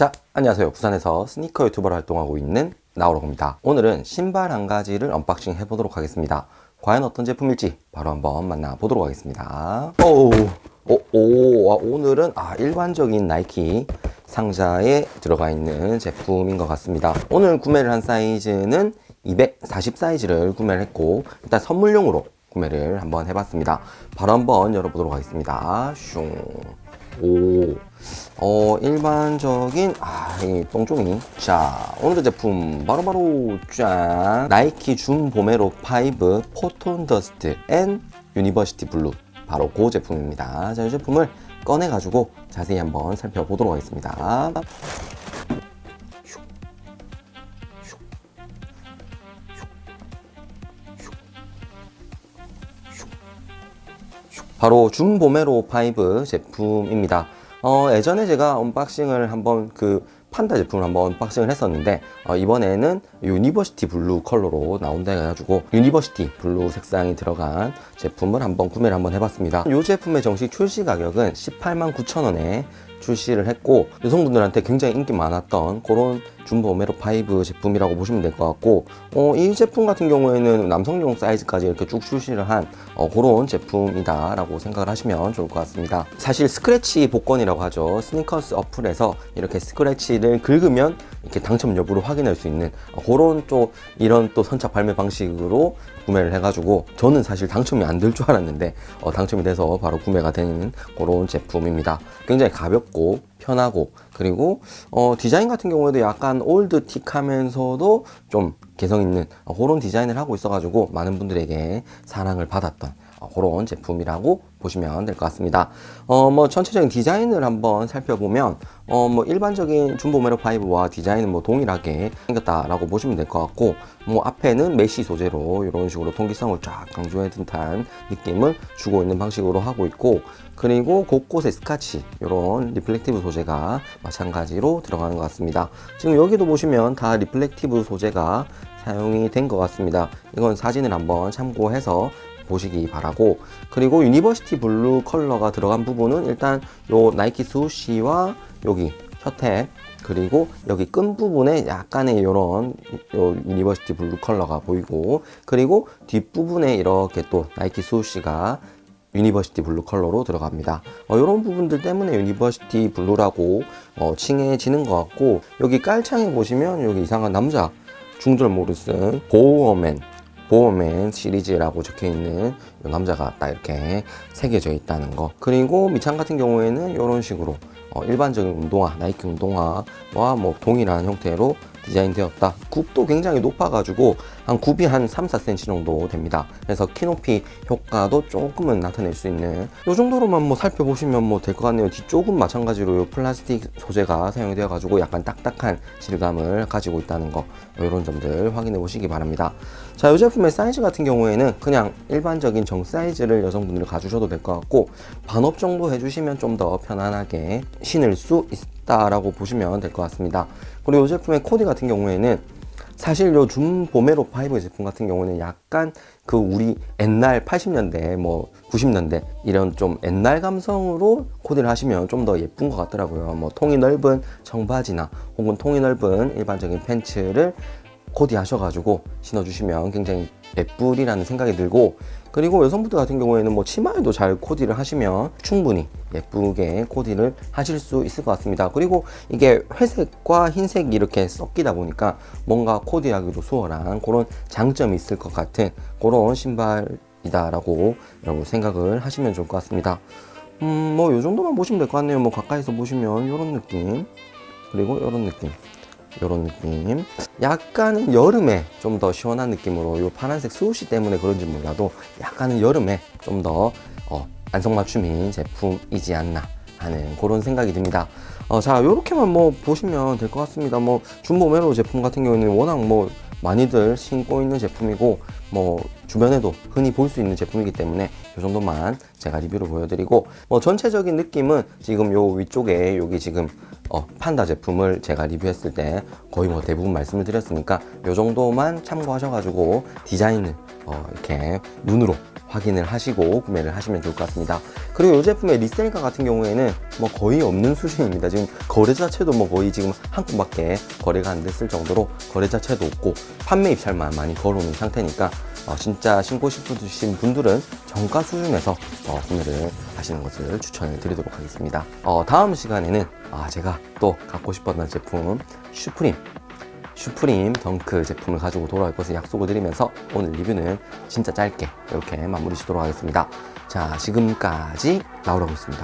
자, 안녕하세요. 부산에서 스니커 유튜버로 활동하고 있는 나오로입니다. 오늘은 신발 한 가지를 언박싱 해보도록 하겠습니다. 과연 어떤 제품일지 바로 한번 만나보도록 하겠습니다. 오, 오, 오, 아, 오늘은 아, 일반적인 나이키 상자에 들어가 있는 제품인 것 같습니다. 오늘 구매를 한 사이즈는 240 사이즈를 구매를 했고 일단 선물용으로 구매를 한번 해봤습니다. 바로 한번 열어보도록 하겠습니다. 슝. 오, 어, 일반적인, 아, 이 똥종이. 자, 오늘의 제품, 바로바로, 짠. 나이키 준 보메로 5 포톤 더스트 앤 유니버시티 블루. 바로 그 제품입니다. 자, 이 제품을 꺼내가지고 자세히 한번 살펴보도록 하겠습니다. 바로 줌보메로 5 제품입니다. 어, 예전에 제가 언박싱을 한번 그 판다 제품을 한번 언박싱을 했었는데 어, 이번에는 유니버시티 블루 컬러로 나온다 해가지고 유니버시티 블루 색상이 들어간 제품을 한번 구매를 한번 해봤습니다. 이 제품의 정식 출시 가격은 18만 9천 원에 출시를 했고 여성분들한테 굉장히 인기 많았던 그런 줌보 오메로 5 제품이라고 보시면 될 것 같고 어, 이 제품 같은 경우에는 남성용 사이즈까지 이렇게 쭉 출시를 한 어, 그런 제품이다 라고 생각을 하시면 좋을 것 같습니다. 사실 스크래치 복권이라고 하죠. 스니커스 어플에서 이렇게 스크래치를 긁으면 이렇게 당첨 여부를 확인할 수 있는 어, 그런 또 이런 또 선착 발매 방식으로 구매를 해가지고 저는 사실 당첨이 안 될 줄 알았는데 어, 당첨이 돼서 바로 구매가 되는 그런 제품입니다. 굉장히 가볍고 편하고 그리고 어, 디자인 같은 경우에도 약간 올드틱하면서도 좀 개성 있는 어, 그런 디자인을 하고 있어가지고 많은 분들에게 사랑을 받았던 어, 그런 제품이라고 보시면 될 것 같습니다. 어, 뭐 전체적인 디자인을 한번 살펴보면 어, 뭐 일반적인 줌보메로 5와 디자인은 뭐 동일하게 생겼다라고 보시면 될 것 같고 뭐 앞에는 메쉬 소재로 이런 식으로 통기성을 쫙 강조해 듯한 느낌을 주고 있는 방식으로 하고 있고 그리고 곳곳에 스카치 이런 리플렉티브 소재가 마찬가지로 들어가는 것 같습니다. 지금 여기도 보시면 다 리플렉티브 소재가 사용이 된 것 같습니다. 이건 사진을 한번 참고해서 보시기 바라고 그리고 유니버시티 블루 컬러가 들어간 부분은 일단 요 나이키 스우시와 여기 셔탭 그리고 여기 끈 부분에 약간의 이런 요 유니버시티 블루 컬러가 보이고 그리고 뒷부분에 이렇게 또 나이키 스우시가 유니버시티 블루 컬러로 들어갑니다. 어, 이런 부분들 때문에 유니버시티 블루라고 어, 칭해지는 것 같고 여기 깔창에 보시면 여기 이상한 남자 중절 모르슨 보어맨 보어맨 시리즈라고 적혀 있는 이 남자가 딱 이렇게 새겨져 있다는 거. 그리고 밑창 같은 경우에는 이런 식으로 어, 일반적인 운동화, 나이키 운동화와 뭐 동일한 형태로 디자인되었다. 굽도 굉장히 높아가지고 한 굽이 한 3, 4cm 정도 됩니다. 그래서 키높이 효과도 조금은 나타낼 수 있는 이 정도로만 뭐 살펴보시면 뭐 될 것 같네요. 뒤쪽은 마찬가지로 요 플라스틱 소재가 사용이 되어가지고 약간 딱딱한 질감을 가지고 있다는 거 이런 점들 확인해 보시기 바랍니다. 자, 이 제품의 사이즈 같은 경우에는 그냥 일반적인 정 사이즈를 여성분들 가주셔도 될 것 같고 반업 정도 해주시면 좀 더 편안하게 신을 수 있 다라고 보시면 될 것 같습니다. 그리고 이 제품의 코디 같은 경우에는 사실 요 줌 보메로 5 제품 같은 경우는 약간 그 우리 옛날 80년대 뭐 90년대 이런 좀 옛날 감성으로 코디를 하시면 좀 더 예쁜 것 같더라고요. 뭐 통이 넓은 청바지나 혹은 통이 넓은 일반적인 팬츠를 코디 하셔가지고 신어주시면 굉장히 예쁘리라는 생각이 들고 그리고 여성분들 같은 경우에는 뭐 치마에도 잘 코디를 하시면 충분히 예쁘게 코디를 하실 수 있을 것 같습니다. 그리고 이게 회색과 흰색이 이렇게 섞이다 보니까 뭔가 코디하기도 수월한 그런 장점이 있을 것 같은 그런 신발이다 라고 여러분 생각을 하시면 좋을 것 같습니다. 음, 뭐요 정도만 보시면 될 것 같네요. 뭐 가까이서 보시면 이런 느낌 그리고 이런 느낌. 이런 느낌. 약간은 여름에 좀 더 시원한 느낌으로 이 파란색 스우시 때문에 그런지 몰라도 약간은 여름에 좀더 어, 안성맞춤인 제품이지 않나 하는 그런 생각이 듭니다. 어, 자, 요렇게만 뭐 보시면 될 것 같습니다. 뭐 준보메로 제품 같은 경우는 워낙 뭐 많이들 신고 있는 제품이고 뭐 주변에도 흔히 볼 수 있는 제품이기 때문에 이 정도만 제가 리뷰를 보여드리고 뭐 전체적인 느낌은 지금 요 위쪽에 여기 지금 어, 판다 제품을 제가 리뷰했을 때 거의 뭐 대부분 말씀을 드렸으니까 이 정도만 참고하셔가지고 디자인을 어, 이렇게 눈으로 확인을 하시고 구매를 하시면 좋을 것 같습니다. 그리고 이 제품의 리셀가 같은 경우에는 뭐 거의 없는 수준입니다. 지금 거래 자체도 뭐 거의 지금 한 건밖에 거래가 안 됐을 정도로 거래 자체도 없고 판매 입찰만 많이 걸어오는 상태니까 어, 진짜 신고 싶으신 분들은 정가 수준에서 어, 구매를 하시는 것을 추천을 드리도록 하겠습니다. 어, 다음 시간에는 아, 제가 또 갖고 싶었던 제품 슈프림 슈프림 덩크 제품을 가지고 돌아올 것을 약속을 드리면서 오늘 리뷰는 진짜 짧게 이렇게 마무리 짓도록 하겠습니다. 자, 지금까지 나오라고 했습니다.